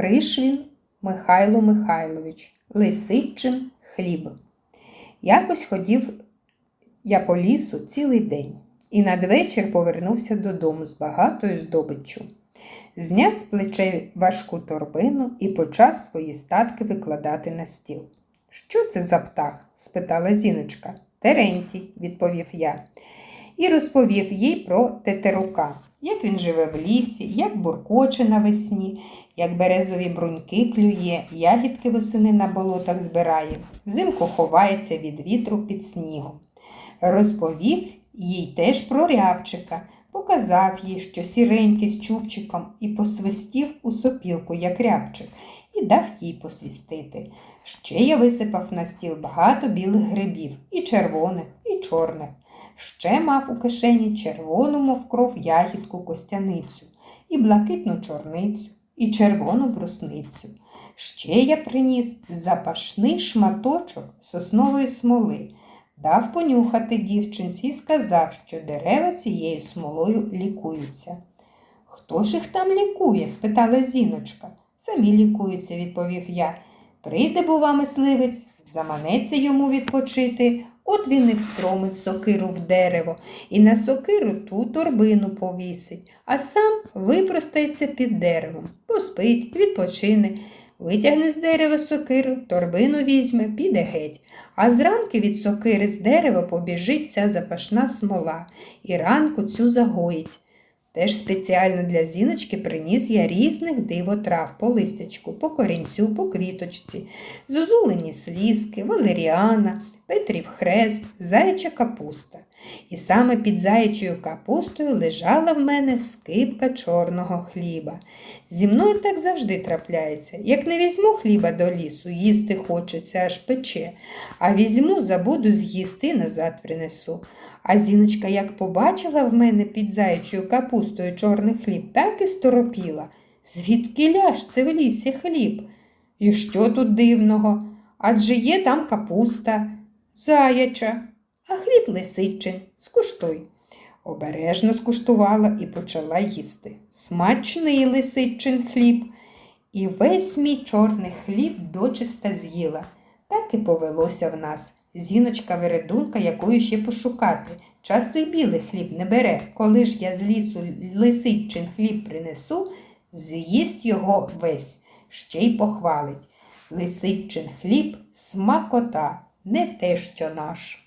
Пришвін Михайло Михайлович, Лисичин хліб. Якось ходів я по лісу цілий день і надвечір повернувся додому з багатою здобиччю. Зняв з плечей важку торбину і почав свої статки викладати на стіл. Що це за птах? спитала зіночка. Терентій, відповів я, і розповів їй про тетерука, як він живе в лісі, як буркоче навесні, як березові бруньки клює, ягідки восени на болотах збирає, взимку ховається від вітру під снігом. Розповів їй теж про рябчика, показав їй, що сіренький з чубчиком, і посвистів у сопілку, як рябчик, і дав їй посвістити. Ще я висипав на стіл багато білих грибів, і червоних, і чорних. Ще мав у кишені червону, мов кров, ягідку костяницю, і блакитну чорницю, і червону брусницю. Ще я приніс запашний шматочок соснової смоли, дав понюхати дівчинці і сказав, що дерева цією смолою лікуються. Хто ж їх там лікує? спитала зіночка. Самі лікуються, відповів я. Прийде, бува, мисливець, заманеться йому відпочити, от він і встромить сокиру в дерево і на сокиру ту торбину повісить, а сам випростається під деревом, поспить, відпочине, витягне з дерева сокиру, торбину візьме, піде геть, а зранки від сокири з дерева побіжить ця запашна смола і ранку цю загоїть. Теж спеціально для зіночки приніс я різних дивотрав по листячку, по корінцю, по квіточці, зозулені слізки, валеріана, Петрів хрест, заяча капуста. І саме під заячою капустою лежала в мене скипка чорного хліба. Зі мною так завжди трапляється. Як не візьму хліба до лісу, їсти хочеться аж пече, а візьму, забуду з'їсти назад принесу. А зіночка, як побачила в мене під заячою капустою чорний хліб, так і сторопіла. Звідки ляж це в лісі хліб? І що тут дивного? Адже є там капуста, заяча, а хліб лисичин, скуштуй. Обережно скуштувала і почала їсти. Смачний лисичин хліб. І весь мій чорний хліб дочиста з'їла. Так і повелося в нас. Зіночка вередунка, якою ще пошукати. Часто й білий хліб не бере. Коли ж я з лісу лисичин хліб принесу, з'їсть його весь, ще й похвалить. Лисичин хліб смакота, не те, що наш.